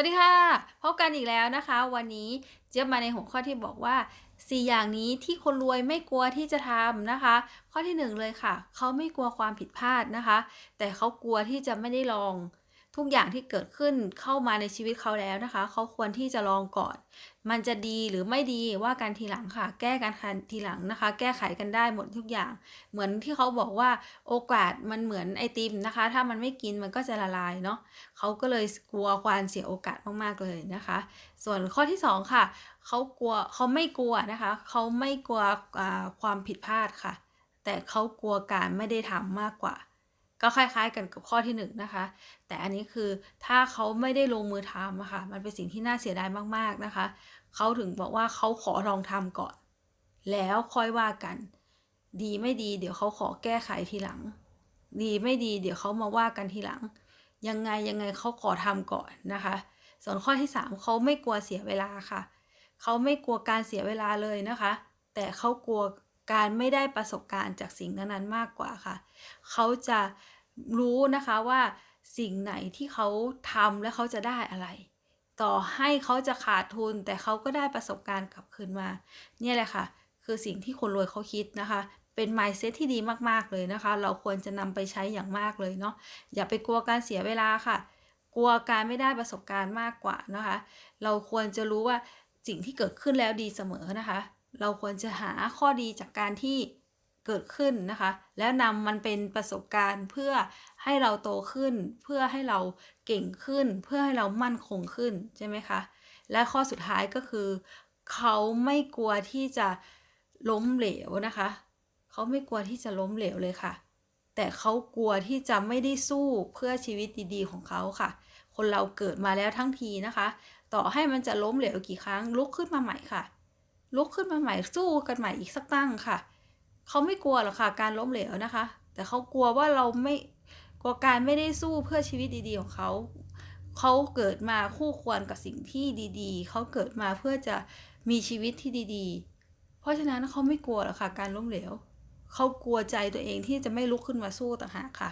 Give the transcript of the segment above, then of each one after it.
วัสดีค่ะ พบกันอีกแล้วนะคะ วันนี้เจี๊ยบมาในหัวข้อที่บอกว่า 4 อย่างนี้ที่คนรวยไม่กลัวที่จะทำนะคะ ข้อที่ 1 เลยค่ะ เขาไม่กลัวความผิดพลาดนะคะ แต่เขากลัวที่จะไม่ได้ลอง ทุกอย่างที่เกิดขึ้นเข้ามาในชีวิตเขาแล้วนะคะ เขาควรที่จะลองก่อน มันจะดีหรือไม่ดีว่ากันทีหลังค่ะ แก้กันทีหลังนะคะ แก้ไขกันได้หมดทุกอย่าง เหมือนที่เขาบอกว่าโอกาสมันเหมือนไอติมนะคะ ถ้ามันไม่กินมันก็จะละลายเนาะเขาก็เลยกลัวความเสียโอกาสมากๆเลยนะคะ ส่วนข้อที่ 2 ค่ะเขากลัวเขาไม่กลัวนะคะเขาไม่กลัวความผิดพลาดค่ะ แต่เขากลัวการไม่ได้ทำมากกว่า ก็คล้าย ๆ กันกับข้อที่1นนะคะ แต่อันนี้คือถ้าเขาไม่ได้ลงมือทำอะค่ะ มันเป็นสิ่งที่น่าเสียดายมากๆนะคะ เขาถึงบอกว่าเขาขอลองทำก่อน แล้วค่อยว่ากัน ดีไม่ดี เดี๋ยวเขาขอแก้ไขทีหลัง ดีไม่ดี เดี๋ยวเขามาว่ากันทีหลัง ยังไงยังไงเขาขอทำก่อนนะคะ ส่วนข้อที่ 3เขาไม่กลัวเสียเวลาค่ะ เขาไม่กลัวการเสียเวลาเลยนะคะ แต่เขากลัวการไม่ได้ประสบการณ์จากสิ่งนั้นๆมากกว่าค่ะ เขาจะ รู้นะคะว่าสิ่งไหนที่เขาทำแล้วเขาจะได้อะไร ต่อให้เขาจะขาดทุนแต่เขาก็ได้ประสบการณ์กลับคืนมา เนี่ยแหละค่ะ คือสิ่งที่คนรวยเขาคิดนะคะ เป็น mindset ที่ดีมากๆเลยนะคะ เราควรจะนำไปใช้อย่างมากเลยเนาะอย่าไปกลัวการเสียเวลาค่ะ กลัวการไม่ได้ประสบการณ์มากกว่านะคะ เราควรจะรู้ว่าสิ่งที่เกิดขึ้นแล้วดีเสมอนะคะ เราควรจะหาข้อดีจากการที่ เกิดขึ้นนะคะ แล้วนำมันเป็นประสบการณ์เพื่อให้เราโตขึ้น เพื่อให้เราเก่งขึ้น เพื่อให้เรามั่นคงขึ้นใช่ไหมคะ และข้อสุดท้ายก็คือ เขาไม่กลัวที่จะล้มเหลวนะคะ เขาไม่กลัวที่จะล้มเหลวเลยค่ะ แต่เขากลัวที่จะไม่ได้สู้เพื่อชีวิตดีๆของเขาค่ะ คนเราเกิดมาแล้วทั้งทีนะคะ ต่อให้มันจะล้มเหลวกี่ครั้งลุกขึ้นมาใหม่ค่ะ ลุกขึ้นมาใหม่สู้กันใหม่อีกสักตั้งค่ะ เขาไม่กลัวหรอกค่ะการล้มเหลวนะคะ แต่เขากลัวว่าเราไม่กลัวการไม่ได้สู้เพื่อชีวิตดีๆของเขาเขาเกิดมาคู่ควรกับสิ่งที่ดีๆ เขาเกิดมาเพื่อจะมีชีวิตที่ดีๆ เพราะฉะนั้นเขาไม่กลัวหรอกค่ะการล้มเหลว เขากลัวใจตัวเองที่จะไม่ลุกขึ้นมาสู้ต่างหากค่ะ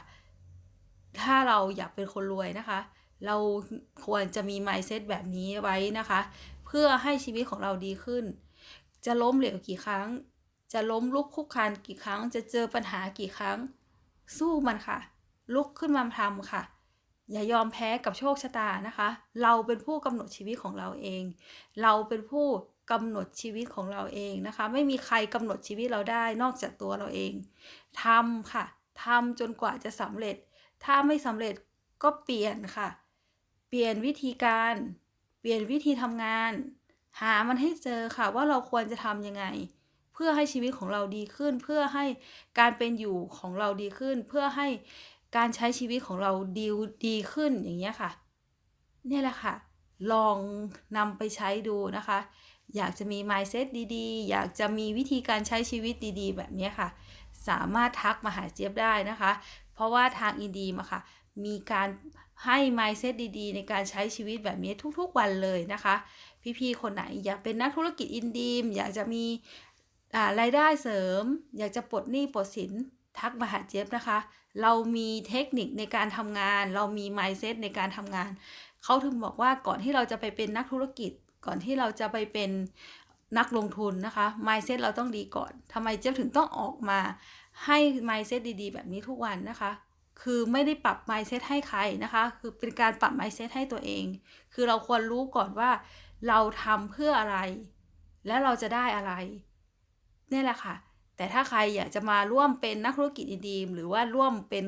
ถ้าเราอยากเป็นคนรวยนะคะ เราควรจะมี mindset แบบนี้ไว้นะคะ เพื่อให้ชีวิตของเราดีขึ้น จะล้มเหลวกี่ครั้ง จะล้มลุกคุกคานกี่ครั้ง จะเจอปัญหากี่ครั้ง สู้มันค่ะ ลุกขึ้นมาทำค่ะ อย่ายอมแพ้กับโชคชะตานะคะ เราเป็นผู้กำหนดชีวิตของเราเอง เราเป็นผู้กำหนดชีวิตของเราเองนะคะ ไม่มีใครกำหนดชีวิตเราได้นอกจากตัวเราเองทำค่ะทำจนกว่าจะสำเร็จ ถ้าไม่สำเร็จก็เปลี่ยนค่ะ เปลี่ยนวิธีการ เปลี่ยนวิธีทำงาน หามันให้เจอค่ะว่าเราควรจะทำยังไง เพื่อให้ชีวิตของเราดีขึ้น เพื่อให้การเป็นอยู่ของเราดีขึ้น เพื่อให้การใช้ชีวิตของเราดีดีขึ้นอย่างเงี้ยค่ะนี่แหละค่ะ ลองนำไปใช้ดูนะคะ อยากจะมี mindset ดีๆ อยากจะมีวิธีการใช้ชีวิตดีๆ แบบนี้ค่ะ สามารถทักมาหาเจี๊ยบได้นะคะ เพราะว่าทางอินดีมาค่ะ มีการให้ mindset ดีๆ ในการใช้ชีวิตแบบนี้ทุกๆวันเลยนะคะ พี่ๆ คนไหนอยากเป็นนักธุรกิจอินดีม อยากจะมี รายได้เสริม อยากจะปลดหนี้ปลดสินทักมาหาเจี๊ยบนะคะ เรามีเทคนิคในการทำงาน เรามี mindset ในการทำงาน เขาถึงบอกว่าก่อนที่เราจะไปเป็นนักธุรกิจ ก่อนที่เราจะไปเป็นนักลงทุนนะคะ mindset เราต้องดีก่อนทำไมเจี๊ยบถึงต้องออกมาให้ mindset ดีๆ แบบนี้ทุกวันนะคะ คือไม่ได้ปรับ mindset ให้ใครนะคะ คือเป็นการปรับ mindset ให้ตัวเอง คือเราควรรู้ก่อนว่า เราทำเพื่ออะไร แล้วเราจะได้อะไร นี่แหละค่ะ แต่ถ้าใครอยากจะมาร่วมเป็นนักธุรกิจดีมหรือว่าร่วมเป็น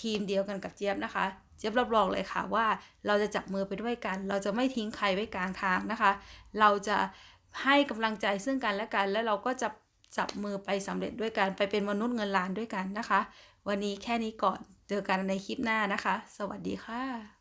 ทีมเดียวกันกับเจี๊ยบนะคะ เจี๊ยบรับรองเลยค่ะว่าเราจะจับมือไปด้วยกัน เราจะไม่ทิ้งใครไว้กลางทางนะคะ เราจะให้กำลังใจซึ่งกันและกัน แล้วเราก็จะจับมือไปสำเร็จด้วยกันไปเป็นมนุษย์เงินล้านด้วยกันนะคะ วันนี้แค่นี้ก่อนเจอกันในคลิปหน้านะคะ สวัสดีค่ะ